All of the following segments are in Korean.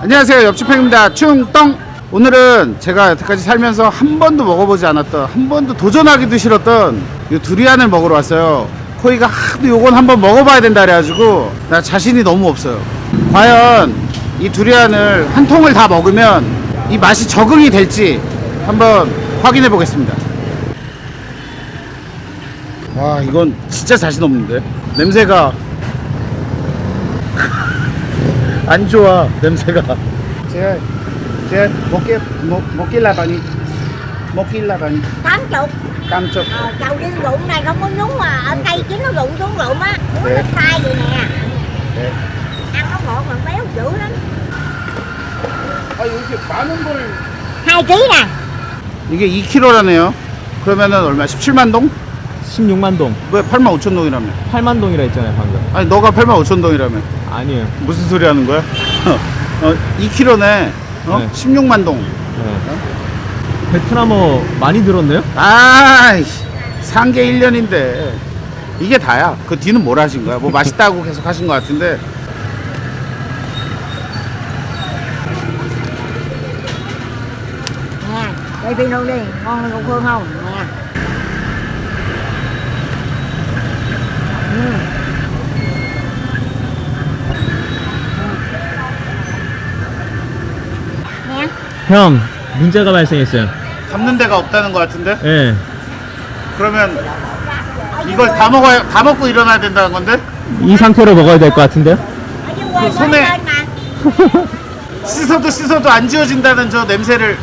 안녕하세요. 옆집행입니다. 충똥 오늘은 제가 여태까지 살면서 한 번도 먹어보지 않았던 한 번도 도전하기도 싫었던 이 두리안을 먹으러 왔어요. 코이가 하도 요건 한번 먹어봐야 된다 그래가지고 나 자신이 너무 없어요. 과연 이 두리안을 한 통을 다 먹으면 이 맛이 적응이 될지 한번 확인해 보겠습니다. 와 이건 진짜 자신 없는데? 냄새가 안 좋아 냄새가 제가 제가 먹게 먹 먹길라 바니 먹길라 바니 tám chục 깜짝 ờ, chầu riêng rượu này không có nhúng mà ở cây chín nó rụng xuống rượu á uống Dạ. nó khai vậy nè 네. ăn nó ngọt mà béo dữ lắm 아 이렇게 많은 걸 hai ký nè 이게 2kg라네요 그러면은 얼마 17만 동? 16만 동, 왜 8만 5천 동이라며 8만 동이라 했잖아요 방금. 아니 너가 8만 5천 동이라며 아니에요. 무슨 소리 하는 거야? 어, 2kg네 어? 네. 16만 동 네. 베트남어 많이 들었네요? 아이씨 상계 1년인데 이게 다야 그 뒤는 뭘 하신 거야 뭐 맛있다고 계속 하신 것 같은데 nè đây phi luôn đi ngon hơn con phương không nè Ừ. nè 형, 문제가 발생했어요. 담는 데가 없다는 것 같은데 예. 그러면 이걸 다 먹어야 다 먹고 일어나야 된다는 건데 이 상태로 먹어야 될 것 같은데요? quê 손에- 씻어도 씻어도 안 지워진다는 저 냄새를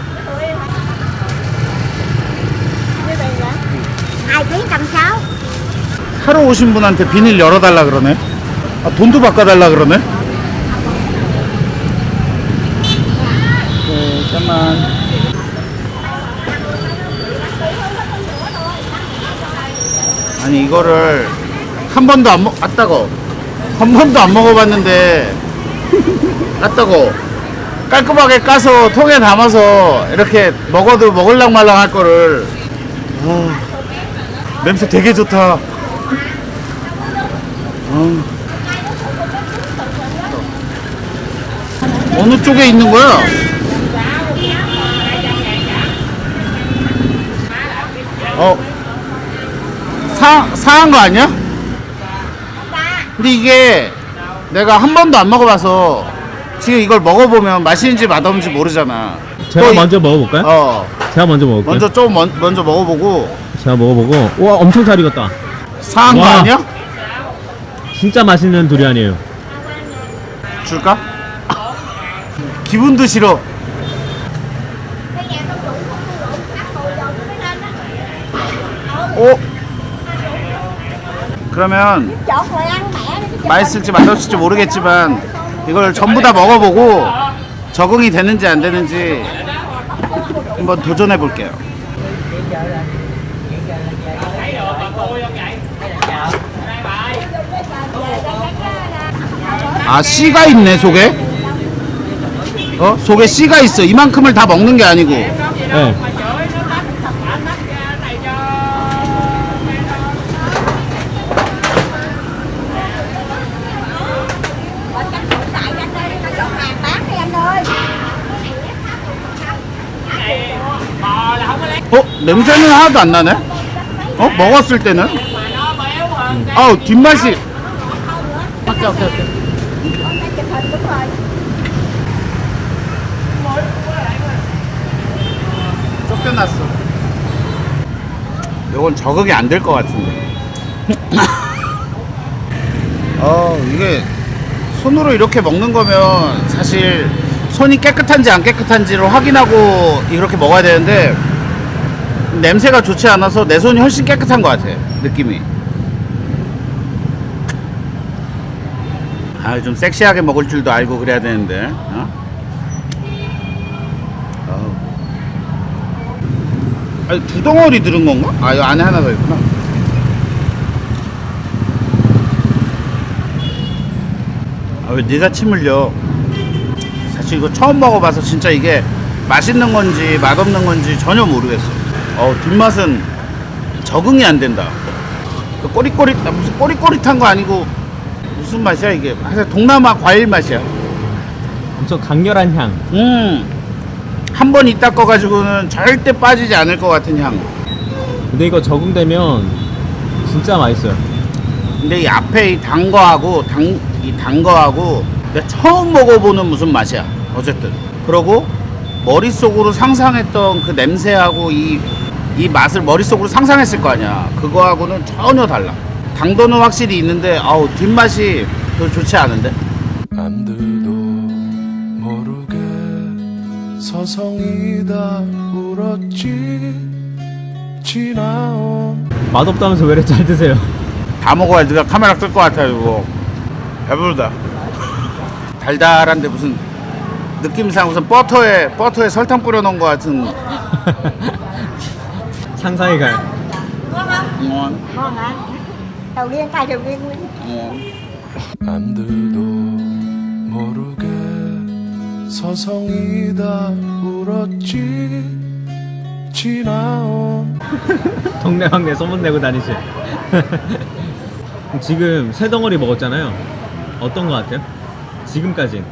ký trăm sáu 사러 오신 분한테 비닐 열어달라 그러네 아, 돈도 바꿔달라 그러네 잠깐만 아니 이거를 한 번도 안 먹, 아 따거 한 번도 안 먹어봤는데 아 따거 깔끔하게 까서 통에 담아서 이렇게 먹어도 먹을랑 말랑 할 거를. 아, 냄새 되게 좋다. 어. 어느 쪽에 있는 거야? 어, 사, 사한 거 아니야? 근데 이게 내가 한 번도 안 먹어봐서 지금 이걸 먹어보면 맛있는지 맛없는지 모르잖아. 제가 또 이- 먼저 먹어볼까요? 어, 제가 먼저 먹을게요. 먼저 좀 먼, 먼저 먹어보고 제가 먹어보고. 우와, 엄청 잘 익었다. 사한 거 와. 아니야? 진짜 맛있는 두리안이에요. 줄까? 기분도 싫어. Á 어? 그러면 맛있을지 맛없을지 모르겠지만 이걸 전부 다 먹어보고 적응이 되는지 안 되는지 한번 도전해 볼게요. 아 씨가 있네 속에? 어 속에 씨가 있어. 이만큼을 다 먹는 게 아니고. 예. 냄새는 하나도 안 나네. 어 먹었을 때는. 아우 뒷맛이. 오케이 오케이 오케이. 쫓겨났어. 이건 적응이 안 될 것 같은데. 어, 이게 손으로 이렇게 먹는 거면 사실 손이 깨끗한지 안 깨끗한지를 확인하고 이렇게 먹어야 되는데 냄새가 좋지 않아서 내 손이 훨씬 깨끗한 것 같아. 느낌이. 아, 좀 섹시하게 먹을 줄도 알고 그래야 되는데. 어? 어우. 아니 두 덩어리 들은 건가? 아 이 안에 하나 더 있구나. 아 왜 네가 침 흘려? 사실 이거 처음 먹어봐서 진짜 이게 맛있는 건지 맛없는 건지 전혀 모르겠어. 어 뒷맛은 적응이 안 된다. 그 꼬릿꼬릿 아, 무슨 꼬릿꼬릿한 거 아니고 무슨 맛이야 이게? 하여튼 동남아 과일 맛이야. 엄청 강렬한 향. 음. 한 번 이따 거 가지고는 절대 빠지지 않을 것 같은 향. 근데 이거 적응되면 진짜 맛있어요. 근데 이 앞에 이 단 거하고 단, 이단 거하고 내가 처음 먹어보는 무슨 맛이야. 어쨌든. 그러고 머릿속으로 상상했던 그 냄새하고 이, 이 맛을 머릿속으로 상상했을 거 아니야. 그거하고는 전혀 달라. 당도는 확실히 있는데, 아우, 뒷맛이 더 좋지 않은데? 남들도 모르게 서성이다 울었지 지나온 맛없다면서 왜 이렇게 잘 드세요? 다 먹어야 누가 카메라 끌 것 같아요, 이거. 배부르다. 달달한데 무슨 느낌상 무슨 버터에, 버터에 설탕 뿌려 놓은 것 같은. 상상이 가요. ngon không 어, ngon hả đầu tiên cay đầu tiên nguyên 어. 남들도 모르게 서성이다 울었지 지나온 동네 방네 소문내고 다니시. 지금 세 덩어리 먹었잖아요. 어떤 거 같아요? 지금까진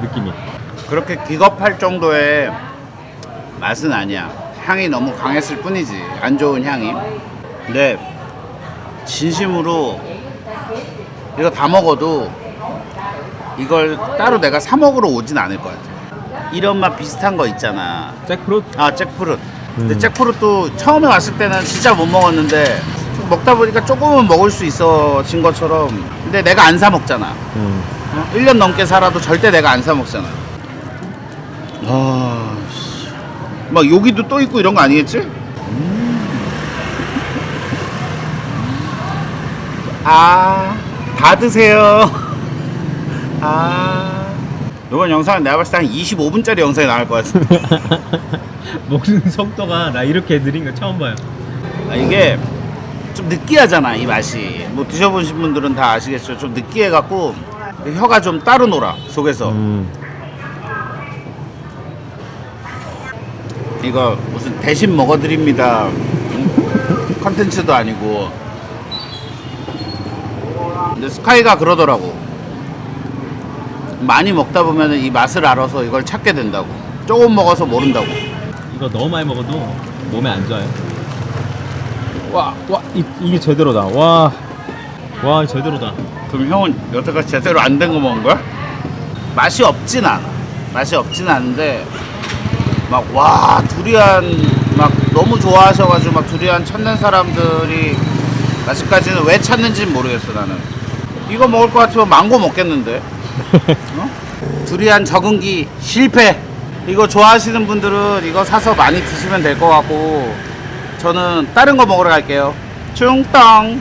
느낌이. 그렇게 기겁할 정도의 맛은 아니야. 향이 너무 강했을 뿐이지. 안 좋은 향이. 근데 진심으로 이거 다 먹어도 이걸 따로 내가 사 먹으러 오진 않을 것 같아. 이런 맛 비슷한 거 있잖아. 잭프루트? 아 잭프룻. 근데 음. 잭프룻도 처음에 왔을 때는 진짜 못 먹었는데 좀 먹다 보니까 조금은 먹을 수 있어진 것처럼. 근데 내가 안 사 먹잖아. 음. 어? 1년 넘게 살아도 절대 내가 안 사 먹잖아. 아, 씨. 막 여기도 또 있고 이런 거 아니겠지? 음. 아, 다 드세요. 아. 이번 영상은 내가 봤을 때 한 25분짜리 영상이 나올 것 같은데. 먹는 속도가 나 이렇게 느린 거 처음 봐요. 아, 이게 좀 느끼하잖아, 이 맛이. 뭐 드셔보신 분들은 다 아시겠죠. 좀 느끼해갖고 혀가 좀 따로 놀아, 속에서. 음. 이거 무슨 대신 먹어드립니다 음? 컨텐츠도 아니고 근데 스카이가 그러더라고 많이 먹다 보면 이 맛을 알아서 이걸 찾게 된다고 조금 먹어서 모른다고 이거 너무 많이 먹어도 몸에 안 좋아요. 와, 와, 이, 이게 제대로다. 와, 와, 제대로다. 그럼 형은 여태까지 제대로 안 된 거 먹은 거야? 맛이 없진 않아 맛이 없진 않은데 막 와 두리안 막 너무 좋아하셔가지고 막 두리안 찾는 사람들이 아직까지는 왜 찾는지는 모르겠어 나는. 이거 먹을 것 같으면 망고 먹겠는데? 어? 두리안 적응기 실패. 이거 좋아하시는 분들은 이거 사서 많이 드시면 될 것 같고 저는 다른 거 먹으러 갈게요. 충땅